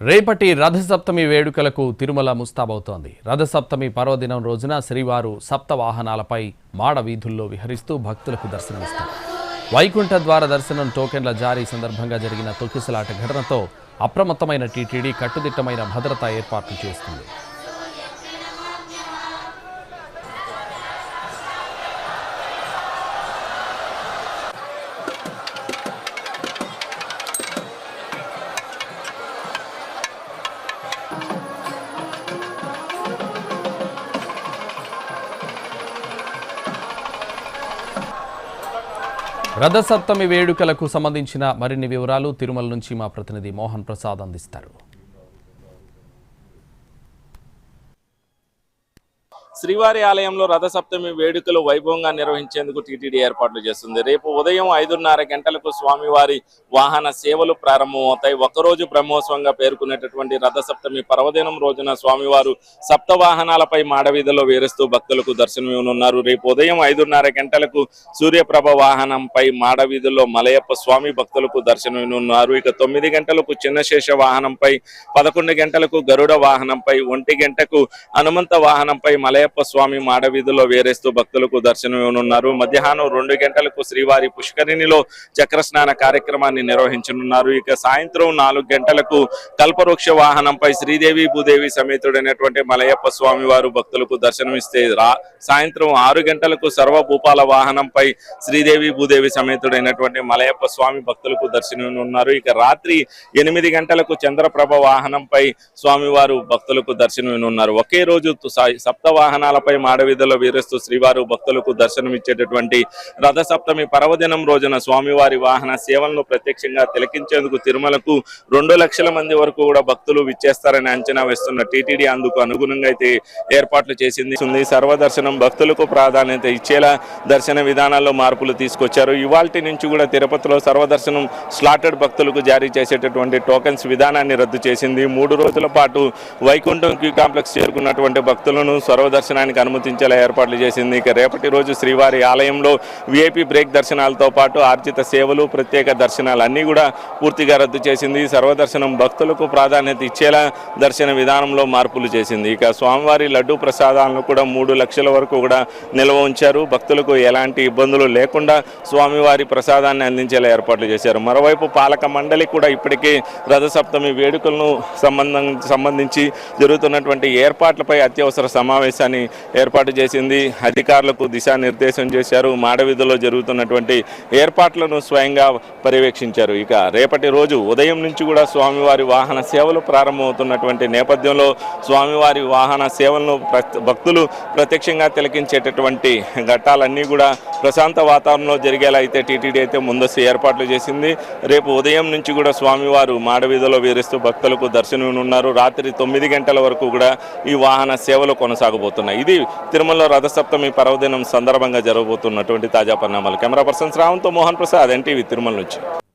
రేపటి రథసప్తమి వేడుకలకు తిరుమల ముస్తాబవుతోంది. రథసప్తమి పర్వదినం రోజున శ్రీవారు సప్త వాహనాలపై మాడ వీధుల్లో విహరిస్తూ భక్తులకు దర్శనమిస్తారు వైకుంఠ ద్వార దర్శనం టోకెన్ల జారీ సందర్భంగా జరిగిన తొక్కిసలాట ఘటనతో అప్రమత్తమైన టీటీడీ కట్టుదిట్టమైన భద్రతా ఏర్పాట్లు చేస్తుంది. రథసప్తమి వేడుకలకు సంబంధించిన మరిన్ని వివరాలు తిరుమల నుంచి మా ప్రతినిధి మోహన్ ప్రసాద్ అందిస్తారు. శ్రీవారి ఆలయంలో రథసప్తమి వేడుకలు వైభవంగా నిర్వహించేందుకు టీటీడీ ఏర్పాట్లు చేస్తుంది. రేపు ఉదయం ఐదున్నర గంటలకు స్వామివారి వాహన సేవలు ప్రారంభమవుతాయి. ఒకరోజు బ్రహ్మోత్సవంగా పేర్కొనేటటువంటి రథసప్తమి పర్వదినం రోజున స్వామివారు సప్త వాహనాలపై మాడవీధిలో వేరుస్తూ భక్తులకు దర్శనమివ్వనున్నారు రేపు ఉదయం ఐదున్నర గంటలకు సూర్యప్రభ వాహనంపై మాడవీధుల్లో మలయప్ప స్వామి భక్తులకు దర్శనమివ్వనున్నారు ఇక తొమ్మిది గంటలకు చిన్నశేష వాహనంపై పదకొండు గంటలకు గరుడ వాహనంపై ఒంటి గంటకు హనుమంత వాహనంపై మలయప్ప స్వామి మాడవీధిలో వేరేస్తూ భక్తులకు దర్శనం ఇవ్వనున్నారు. మధ్యాహ్నం రెండు గంటలకు శ్రీవారి పుష్కరిణిలో చక్ర స్నాన కార్యక్రమాన్ని నిర్వహించనున్నారు. ఇక సాయంత్రం నాలుగు గంటలకు కల్పవృక్ష వాహనంపై శ్రీదేవి భూదేవి సమేతుడైనటువంటి మలయప్ప స్వామి వారు భక్తులకు దర్శనమిస్తే రా సాయంత్రం ఆరు గంటలకు సర్వభూపాల వాహనంపై శ్రీదేవి భూదేవి సమేతుడైనటువంటి మలయప్ప స్వామి భక్తులకు దర్శనమివ్వనున్నారు. ఇక రాత్రి ఎనిమిది గంటలకు చంద్రప్రభ వాహనంపై స్వామివారు భక్తులకు దర్శనమివ్వనున్నారు. ఒకే రోజు సప్తవాహన వాహనాలపై మాడవీధుల్లో వీరేస్తూ శ్రీవారు భక్తులకు దర్శనమిచ్చేటటువంటి రథ సప్తమి పర్వదినం రోజున స్వామివారి వాహన సేవలను ప్రత్యక్షంగా తిలకించేందుకు తిరుమలకు రెండు లక్షల మంది వరకు కూడా భక్తులు విచ్చేస్తారని అంచనా వేస్తున్న టీటీడీ అందుకు అనుగుణంగా అయితే ఏర్పాట్లు చేసింది. సర్వదర్శనం భక్తులకు ప్రాధాన్యత ఇచ్చేలా దర్శన విధానాల్లో మార్పులు తీసుకొచ్చారు. ఇవాల్టి నుంచి కూడా తిరుపతిలో సర్వదర్శనం స్లాటెడ్ భక్తులకు జారీ చేసేటటువంటి టోకెన్స్ విధానాన్ని రద్దు చేసింది. మూడు రోజుల పాటు వైకుంఠం క్యూ కాంప్లెక్స్ చేరుకున్నటువంటి భక్తులను సర్వదర్శనం దర్శనానికి అనుమతించేలా ఏర్పాట్లు చేసింది. ఇక రేపటి రోజు శ్రీవారి ఆలయంలో విఐపి బ్రేక్ దర్శనాలతో పాటు ఆర్జిత సేవలు ప్రత్యేక దర్శనాలు అన్నీ కూడా పూర్తిగా రద్దు చేసింది. సర్వదర్శనం భక్తులకు ప్రాధాన్యత ఇచ్చేలా దర్శన విధానంలో మార్పులు చేసింది. ఇక స్వామివారి లడ్డూ ప్రసాదాలను కూడా మూడు లక్షల వరకు కూడా నిల్వ ఉంచారు. భక్తులకు ఎలాంటి ఇబ్బందులు లేకుండా స్వామివారి ప్రసాదాన్ని అందించేలా ఏర్పాట్లు చేశారు. మరోవైపు పాలక మండలి కూడా ఇప్పటికే రథసప్తమి వేడుకలను సంబంధం సంబంధించి జరుగుతున్నటువంటి ఏర్పాట్లపై అత్యవసర సమావేశాన్ని ఏర్పాటు చేసింది. అధికారులకు దిశానిర్దేశం చేశారు. మాడవీధిలో జరుగుతున్నటువంటి ఏర్పాట్లను స్వయంగా పర్యవేక్షించారు. ఇక రేపటి రోజు ఉదయం నుంచి కూడా స్వామివారి వాహన సేవలు ప్రారంభమవుతున్నటువంటి నేపథ్యంలో స్వామివారి వాహన సేవలను భక్తులు ప్రత్యక్షంగా తిలకించేటటువంటి ఘట్టాలన్నీ కూడా ప్రశాంత వాతావరణంలో జరిగేలా అయితే టీటీడీ అయితే ముందస్తు ఏర్పాట్లు చేసింది. రేపు ఉదయం నుంచి కూడా స్వామివారు మాడవీధిలో వీరిస్తూ భక్తులకు దర్శనమున్నారు రాత్రి తొమ్మిది గంటల వరకు కూడా ఈ వాహన సేవలు కొనసాగబోతున్నాయి. ఇది తిరుమలలో రథసప్తమి పర్వదినం సందర్భంగా జరగబోతున్నటువంటి తాజా పరిణామాలు. కెమెరా పర్సన్ శ్రావంతో మోహన్ ప్రసాద్ ఎన్టీవీ తిరుమల నుంచి.